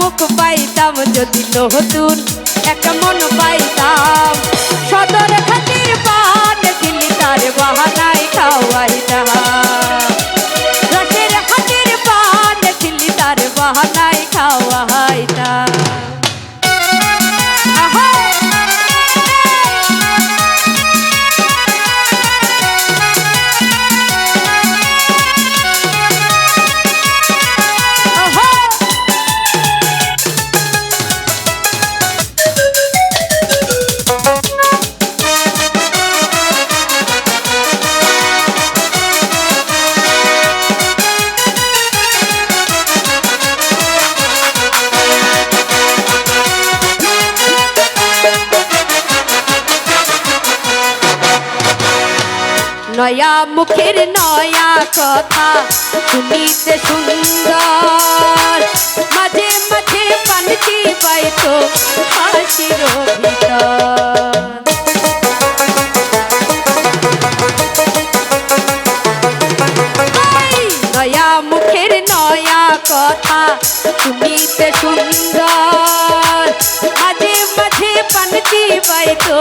মুখ পাইতাম যদি নতুন, একটা মন পাইতাম। সদর খাতির পান দিলি তার বাহানায় খাওয়াইতাম। রসের হাতির পান দিলি তার বাহানায় নয়া মুখের নয়া কথা। শুনিতে সুন্দর। মাঝে মাঝে পানটি পাইতো হাসির ভিতর নয়া মুখের নয়া কথা। শুনিতে সুন্দর। পানটি পাইতো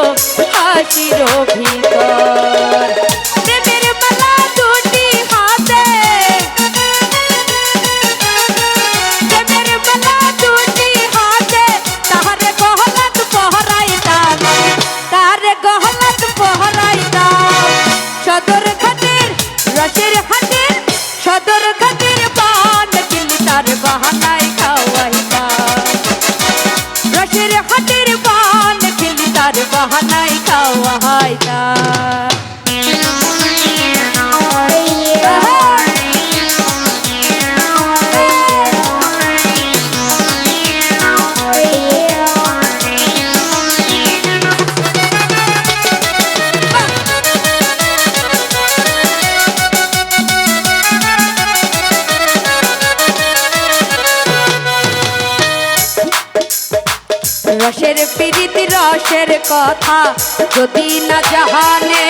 হাসির ভিতর রসের পীড়িত, রসের কথা। যদি না জাহানে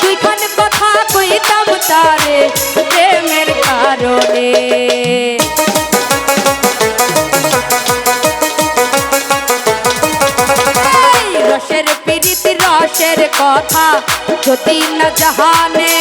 দুইখান কথা কইতাম তারে প্রেমের কারণে। রসের পীড়িত, রসের কথা। যদি না জাহানে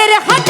হাতের সদর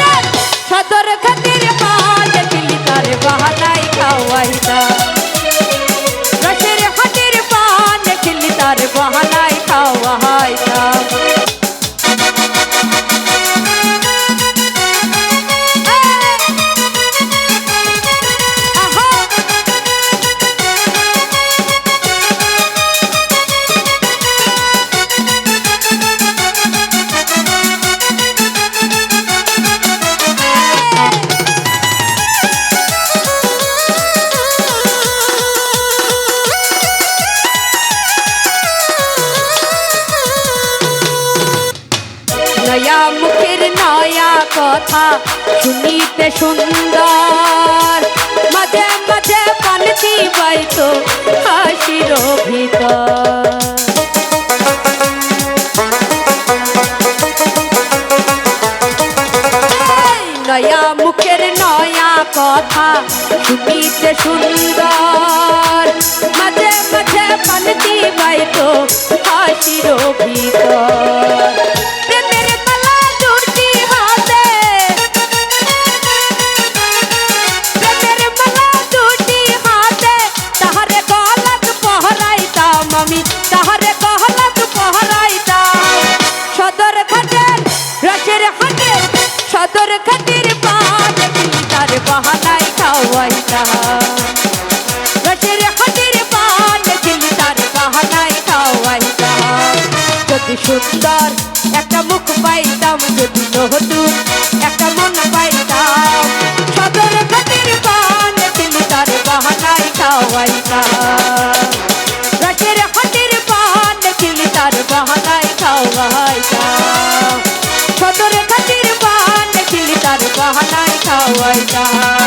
নয়া কথা শুনিতে সুন্দর। মাঝে মাঝে পানতি বাইতো হাসির ভিতর। নয়া মুখের নয়া কথা শুনিতে সুন্দর। মাঝে মাঝে পানতি বাইতো হাসির ভিতর। সুন্দর, একটা মুখ পাইতাম যদি নতুন, একটা মন পাইতাম। সদর ঘাটের পানে তুমি তার বাহানাই খাওয়াইতাম। রাতের হাটের পানে তুমি তার বাহানাই খাওয়াইতাম। সদর ঘাটের পানে তুমি তার বাহানাই খাওয়াইতাম।